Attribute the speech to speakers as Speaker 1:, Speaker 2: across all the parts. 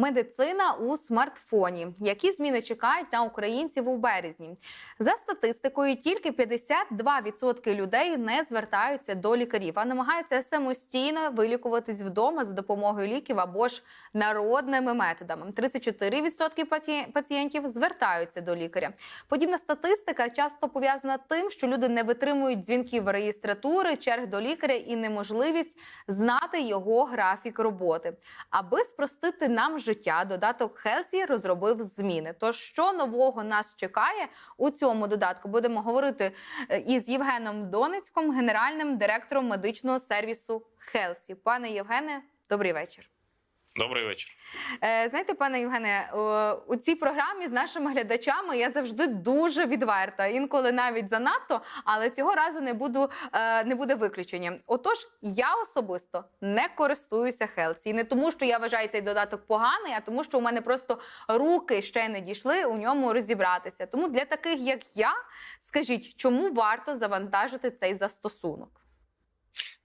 Speaker 1: Медицина у смартфоні. Які зміни чекають на українців у березні? За статистикою, тільки 52% людей не звертаються до лікарів, а намагаються самостійно вилікуватись вдома за допомогою ліків або ж народними методами. 34% паті- пацієнтів звертаються до лікаря. Подібна статистика часто пов'язана тим, що люди не витримують дзвінків реєстратури, черг до лікаря і неможливість знати його графік роботи. Аби спростити нам життя, додаток Хелсі розробив зміни. Тож що нового нас чекає у цьому додатку? Будемо говорити е, із Євгеном Донецьком, генеральним директором медичного сервісу Хелсі. Пане Євгене, добрий вечір.
Speaker 2: Добрий вечір.
Speaker 1: Е, Знаєте, пане Євгене, у цій програмі з нашими глядачами я завжди дуже відверта, інколи навіть занадто, але цього разу не буду е, не буде виключенням. Отож, я особисто не користуюся Хелсі. Не тому, що я вважаю цей додаток поганий, а тому, що у мене просто руки ще не дійшли у ньому розібратися. Тому для таких, як я, скажіть, чому варто завантажити цей застосунок?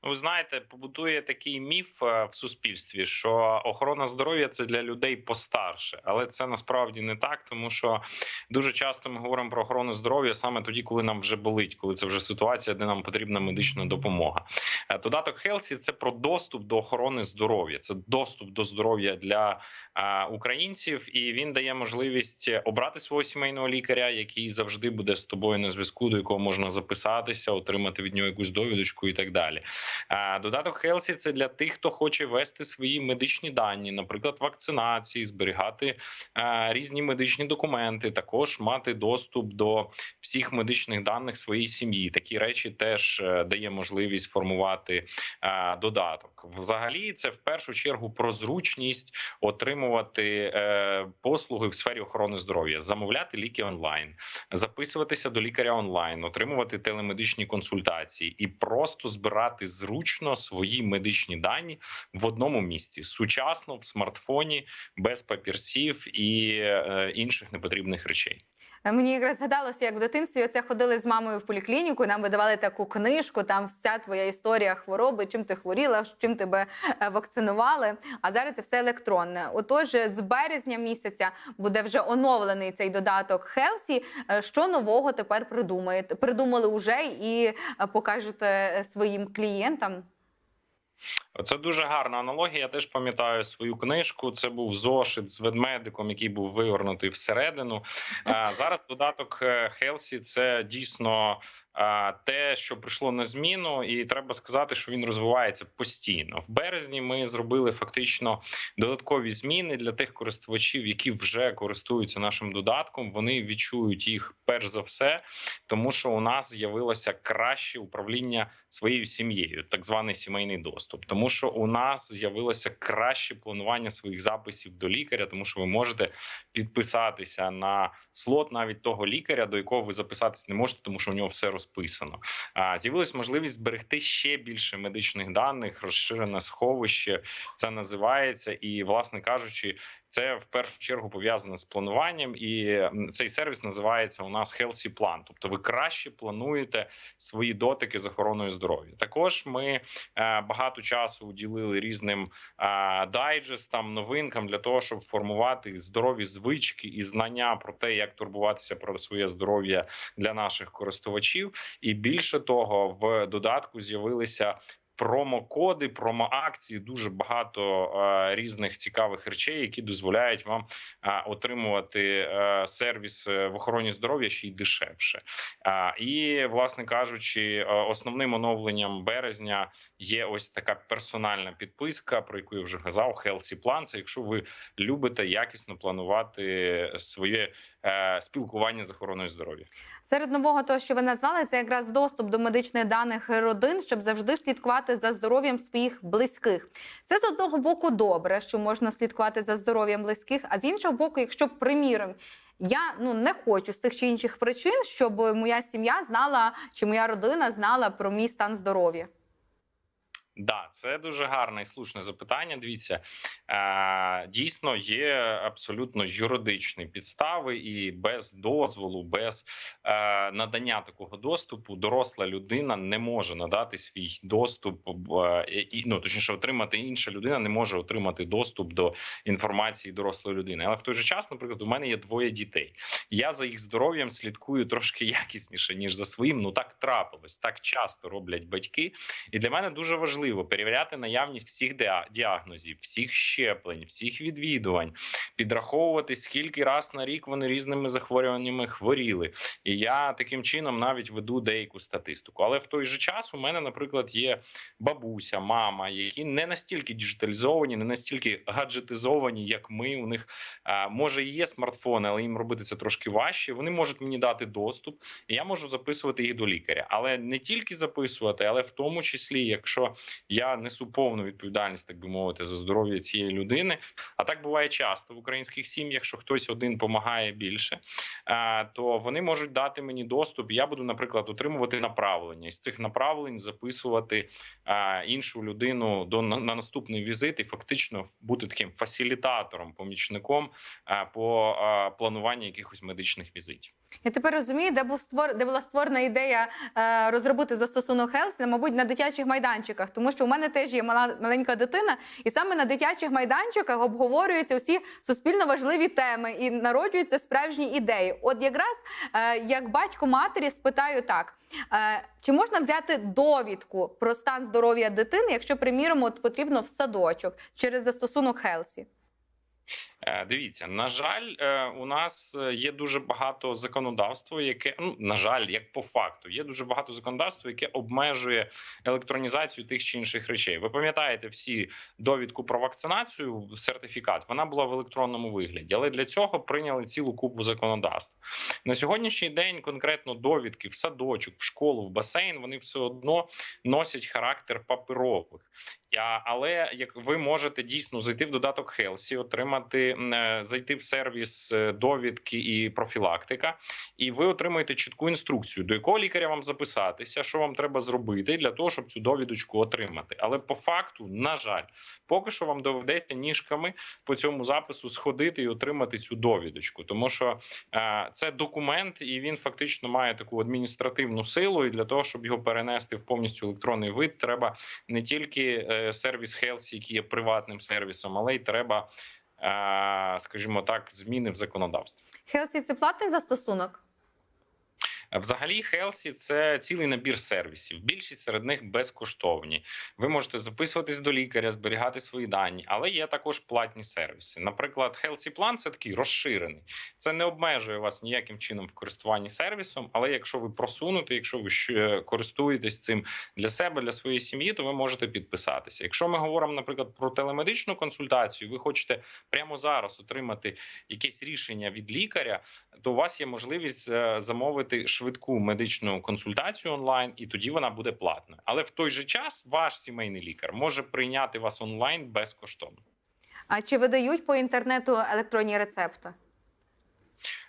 Speaker 2: Ви знаєте, побутує такий міф е, в суспільстві, що охорона здоров'я це для людей постарше, але це насправді не так, тому що дуже часто ми говоримо про охорону здоров'я саме тоді, коли нам вже болить, коли це вже ситуація, де нам потрібна медична допомога. Е, Додаток Хелсі це про доступ до охорони здоров'я, це доступ до здоров'я для е, українців, і він дає можливість обрати свого сімейного лікаря, який завжди буде з тобою на зв'язку, до якого можна записатися, отримати від нього якусь довідочку і так далі. Е, Додаток Хелсі це для тих, хто хоче вести свої медичні дані, наприклад, вакцинації, зберігати е, різні медичні документи, також мати доступ до всіх медичних даних своєї сім'ї. Такі речі теж е, дає можливість формувати додаток. Взагалі, це в першу чергу про зручність отримувати послуги в сфері охорони здоров'я, замовляти ліки онлайн, записуватися до лікаря онлайн, отримувати телемедичні консультації і просто збирати зручно свої медичні дані в одному місці сучасно в смартфоні, без папірців і е, інших непотрібних речей.
Speaker 1: Е, Мені якраз згадалося, як в дитинстві оце ходили з мамою в поліклініку. Нам видавали таку книжку. Там вся твоя історія хвороби, чим ти хворіла, чим тебе е, вакцинували. А зараз це все електронне. Отож, з березня місяця буде вже оновлений цей додаток Хелсі. Що нового тепер придумаєте? Придумали уже і е, покажете своїм клієнтам.
Speaker 2: Це дуже гарна аналогія. Я теж пам'ятаю свою книжку. Це був зошит з ведмедиком, який був вивернутий всередину. А зараз додаток е, Хелсі це дійсно те, що прийшло на зміну, і треба сказати, що він розвивається постійно. В березні ми зробили фактично додаткові зміни для тих користувачів, які вже користуються нашим додатком. Вони відчують їх перш за все, тому що у нас з'явилося краще управління своєю сім'єю, так званий сімейний доступ. Тому що у нас з'явилося краще планування своїх записів до лікаря, тому що ви можете підписатися на слот навіть того лікаря, до якого ви записатись не можете, тому що у нього все розписано. З'явилась можливість зберегти ще більше медичних даних, розширене сховище. Це називається, і, власне кажучи, це в першу чергу пов'язане з плануванням, і цей сервіс називається у нас Healthy Plan. Тобто, ви краще плануєте свої дотики з охороною здоров'я. Також ми е, багато часу уділили різним е, дайджестам, новинкам для того, щоб формувати здорові звички і знання про те, як турбуватися про своє здоров'я для наших користувачів. І більше того, в додатку з'явилися. Промокоди, промоакції, дуже багато е, різних цікавих речей, які дозволяють вам е, отримувати е, сервіс в охороні здоров'я ще й дешевше. І, власне кажучи, основним оновленням березня є ось така персональна підписка, про яку я вже казав. Healthy Plan. Це якщо ви любите якісно планувати своє спілкування з охороною здоров'я.
Speaker 1: Серед нового, того, що ви назвали, це якраз доступ до медичних даних родин, щоб завжди слідкувати за здоров'ям своїх близьких. Це з одного боку добре, що можна слідкувати за здоров'ям близьких, а з іншого боку, якщо приміром. Я ну не хочу з тих чи інших причин, щоб моя сім'я знала чи моя родина знала про мій стан здоров'я.
Speaker 2: Да, це дуже гарне і слушне запитання. Дивіться, е, дійсно є абсолютно юридичні підстави, і без дозволу, без е, надання такого доступу, доросла людина не може надати свій доступ, е, і ну точніше, отримати інша людина не може отримати доступ до інформації дорослої людини. Але в той же час, наприклад, у мене є двоє дітей. Я за їх здоров'ям слідкую трошки якісніше ніж за своїм. Ну так трапилось, так часто роблять батьки. І для мене дуже важливо перевіряти наявність всіх діа- діагнозів, всіх щеплень, всіх відвідувань, підраховувати скільки раз на рік вони різними захворюваннями хворіли. І я таким чином навіть веду деяку статистику. Але в той же час у мене, наприклад, є бабуся, мама, які не настільки діджиталізовані, не настільки гаджетизовані, як ми. У них може і є смартфони, але їм робити це трошки важче. Вони можуть мені дати доступ, і я можу записувати їх до лікаря. Але не тільки записувати, але в тому числі, якщо я несу повну відповідальність, так би мовити, за здоров'я цієї людини. А так буває часто в українських сім'ях, що хтось один допомагає більше, то вони можуть дати мені доступ. Я буду, наприклад, отримувати направлення і з цих направлень записувати іншу людину до на, на наступний візит і фактично бути таким фасилітатором, помічником по а, плануванню якихось медичних візитів.
Speaker 1: Я тепер розумію, де був створ, де була створена ідея е, розробити застосунок Хелсі, мабуть, на дитячих майданчиках, тому що у мене теж є мала маленька дитина, і саме на дитячих майданчиках обговорюються всі суспільно важливі теми і народжуються справжні ідеї. От якраз е, як батько матері спитаю так: е, чи можна взяти довідку про стан здоров'я дитини, якщо, приміром, от потрібно в садочок через застосунок Хелсі?
Speaker 2: Е, Дивіться, на жаль, е, у нас е, є дуже багато законодавства, яке ну на жаль, як по факту, є дуже багато законодавства, яке обмежує електронізацію тих чи інших речей. Ви пам'ятаєте всі довідку про вакцинацію, сертифікат, вона була в електронному вигляді, але для цього прийняли цілу купу законодавств. На сьогоднішній день конкретно довідки в садочок, в школу, в басейн вони все одно носять характер паперових. Але як ви можете дійсно зайти в додаток Хелсі, отримати е, зайти в сервіс е, довідки і профілактика, і ви отримуєте чітку інструкцію, до якого лікаря вам записатися, що вам треба зробити для того, щоб цю довідочку отримати. Але по факту, на жаль, поки що вам доведеться ніжками по цьому запису сходити і отримати цю довідочку, тому що е, це документ, і він фактично має таку адміністративну силу. І для того, щоб його перенести в повністю електронний вид, треба не тільки сервіс Health, який є приватним сервісом, але й треба, скажімо так, зміни в законодавстві.
Speaker 1: Хелсі це платний застосунок.
Speaker 2: Взагалі, Хелсі це цілий набір сервісів. Більшість серед них безкоштовні. Ви можете записуватись до лікаря, зберігати свої дані, але є також платні сервіси. Наприклад, Хелсі План це такий розширений. Це не обмежує вас ніяким чином в користуванні сервісом. Але якщо ви просунути, якщо ви ще користуєтесь цим для себе, для своєї сім'ї, то ви можете підписатися. Якщо ми говоримо, наприклад, про телемедичну консультацію, ви хочете прямо зараз отримати якесь рішення від лікаря, то у вас є можливість е, замовити швидку медичну консультацію онлайн, і тоді вона буде платна. Але в той же час ваш сімейний лікар може прийняти вас онлайн безкоштовно.
Speaker 1: А чи видають по інтернету електронні рецепти?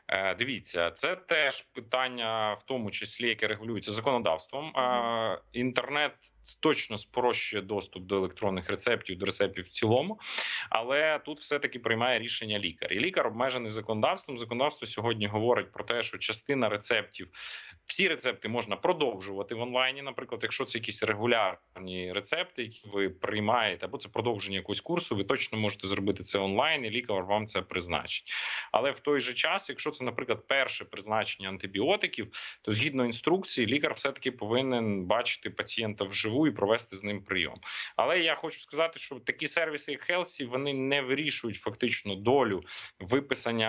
Speaker 2: Е, Дивіться, це теж питання, в тому числі, яке регулюється законодавством. Е, Інтернет точно спрощує доступ до електронних рецептів, до рецептів в цілому, але тут все таки приймає рішення лікар. І лікар обмежений законодавством. Законодавство сьогодні говорить про те, що частина рецептів, всі рецепти можна продовжувати в онлайні. Наприклад, якщо це якісь регулярні рецепти, які ви приймаєте, або це продовження якогось курсу, ви точно можете зробити це онлайн, і лікар вам це призначить. Але в той же час, якщо це, наприклад, перше призначення антибіотиків, то згідно інструкції, лікар все таки повинен бачити пацієнта вживу і провести з ним прийом. Але я хочу сказати, що такі сервіси, як Хелсі, вони не вирішують фактично долю виписання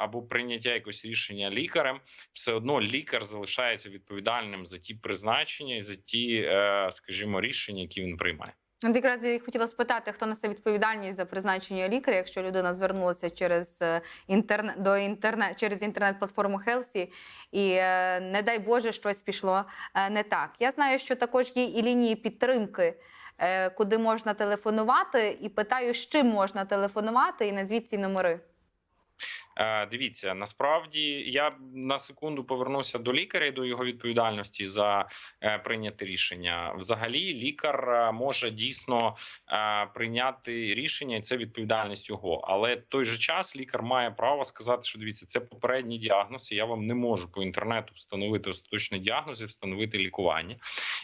Speaker 2: або прийняття якогось рішення лікарем. Все одно лікар залишається відповідальним за ті призначення і за ті, е, скажімо, рішення, які він приймає.
Speaker 1: От якраз я хотіла спитати, хто несе відповідальність за призначення лікаря, якщо людина звернулася через е, інтернет до інтернет через інтернет-платформу Хелсі, і е, не дай Боже, щось пішло е, не так. Я знаю, що також є і лінії підтримки, куди можна телефонувати, і питаю, з чим можна телефонувати, і назвіть ці номери.
Speaker 2: Е, Дивіться, насправді я на секунду повернуся до лікаря і до його відповідальності за е, прийняте рішення. Взагалі, лікар е, може дійсно прийняти рішення, і це відповідальність його. Але в той же час лікар має право сказати, що дивіться, це попередній діагноз. і Я вам не можу по інтернету встановити остаточний діагноз і встановити лікування.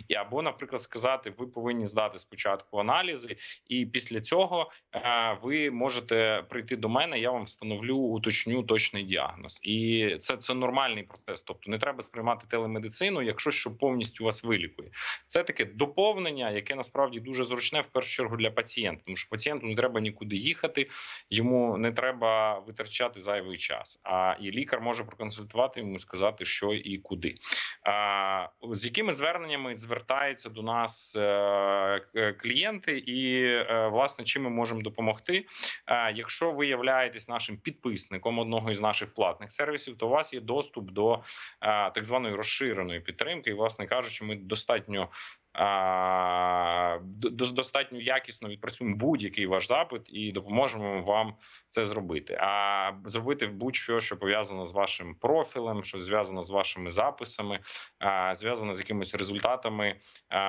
Speaker 2: І або, наприклад, сказати, ви повинні здати спочатку аналізи, і після цього ви можете прийти до мене. Я вам встановлю, уточню точний діагноз, і це, це нормальний процес. Тобто не треба сприймати телемедицину, якщо що повністю вас вилікує. Це таке доповнення, яке насправді дуже зручне в першу чергу для пацієнта, тому що пацієнту не треба нікуди їхати, йому не треба витрачати зайвий час. А і лікар може проконсультувати йому, сказати, що і куди. З якими зверненнями звертаються до нас е, клієнти, і е, власне чим ми можемо допомогти. Е, Якщо ви являєтесь нашим підписником одного із наших платних сервісів, то у вас є доступ до так званої розширеної підтримки. І, власне кажучи, ми достатньо. Достатньо якісно відпрацюємо будь-який ваш запит і допоможемо вам це зробити. А зробити будь-що, що пов'язано з вашим профілем, що зв'язано з вашими записами, зв'язано з якимись результатами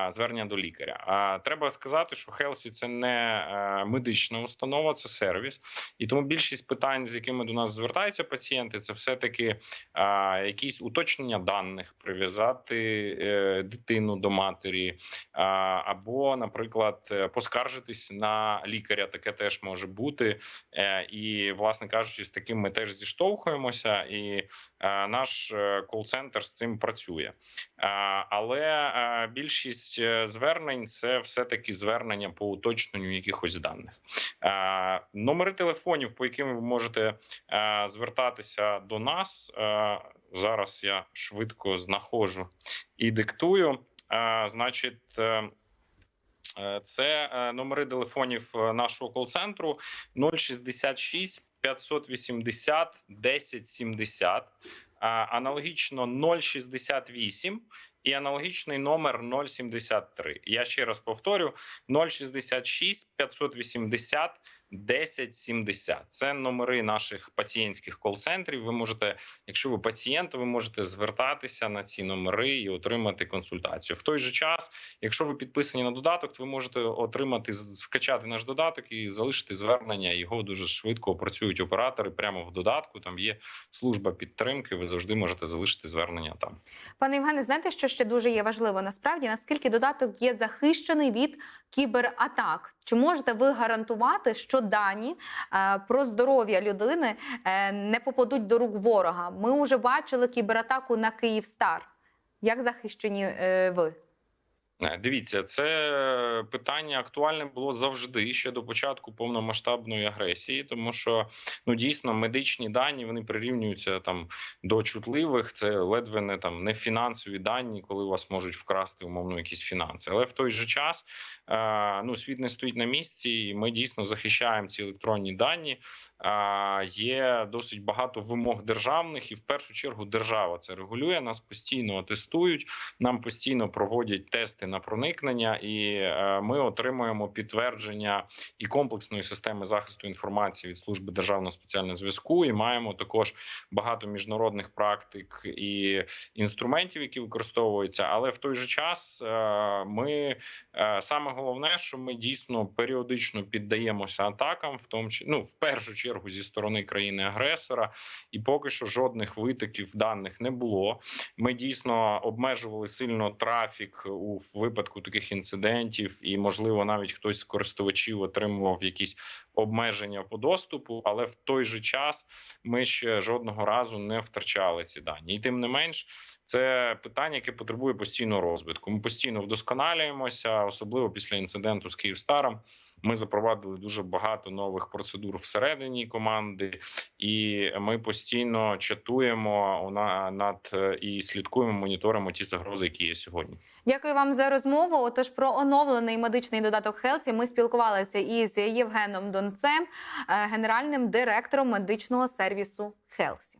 Speaker 2: звернення до лікаря. А треба сказати, що Хелсі це не е, медична установа, це сервіс, і тому більшість питань, з якими до нас звертаються пацієнти, це все таки якісь уточнення даних, прив'язати е, дитину до матері, або, наприклад, е, поскаржитись на лікаря. Таке теж може бути. Е, І, власне кажучи, з таким ми теж зіштовхуємося, і е, наш кол-центр з цим працює. Але більшість звернень це все таки звернення по уточненню якихось даних. Номери телефонів, по яким ви можете звертатися до нас. Зараз я швидко знаходжу і диктую. Значить. е, е, Це е, номери телефонів нашого кол-центру 066 580 1070, а, аналогічно 068 і аналогічний номер 073. Я ще раз повторю: 066 580 1070. Це номери наших пацієнтських кол-центрів. Ви можете, якщо ви пацієнт, ви можете звертатися на ці номери і отримати консультацію. В той же час, якщо ви підписані на додаток, то ви можете отримати вкачати наш додаток і залишити звернення. Його дуже швидко опрацюють оператори прямо в додатку. Там є служба підтримки. Ви завжди можете залишити звернення там.
Speaker 1: Пане Євгене, знаєте, що ще дуже є важливо насправді, наскільки додаток є захищений від кібератак? Чи можете ви гарантувати, що дані е, про здоров'я людини е, не попадуть до рук ворога? Ми вже бачили кібератаку на Київстар. Як захищені е, ви?
Speaker 2: Е, Дивіться, це питання актуальне було завжди ще до початку повномасштабної агресії, тому що ну дійсно медичні дані вони прирівнюються там до чутливих. Це ледве не там не фінансові дані, коли у вас можуть вкрасти умовно якісь фінанси. Але в той же час е, ну світ не стоїть на місці, і ми дійсно захищаємо ці електронні дані. Е, Є досить багато вимог державних, і в першу чергу держава це регулює. Нас постійно тестують, нам постійно проводять тести на проникнення, і е, ми отримуємо підтвердження і комплексної системи захисту інформації від служби державного спеціального зв'язку. І маємо також багато міжнародних практик і інструментів, які використовуються. Але в той же час е, ми е, саме головне, що ми дійсно періодично піддаємося атакам, в тому ну, в першу чергу зі сторони країни-агресора, і поки що жодних витоків даних не було. Ми дійсно обмежували сильно трафік у випадку таких інцидентів, і можливо навіть хтось з користувачів отримував якісь обмеження по доступу, але в той же час ми ще жодного разу не втрачали ці дані. І тим не менш, це питання, яке потребує постійного розвитку. Ми постійно вдосконалюємося, особливо після інциденту з Київстаром. Ми запровадили дуже багато нових процедур всередині команди, і ми постійно чатуємо на- над і слідкуємо, моніторимо ті загрози, які є сьогодні.
Speaker 1: Дякую вам за розмову. Отож, про оновлений медичний додаток Хелсі ми спілкувалися із Євгеном Донцем, е, генеральним директором медичного сервісу Хелсі.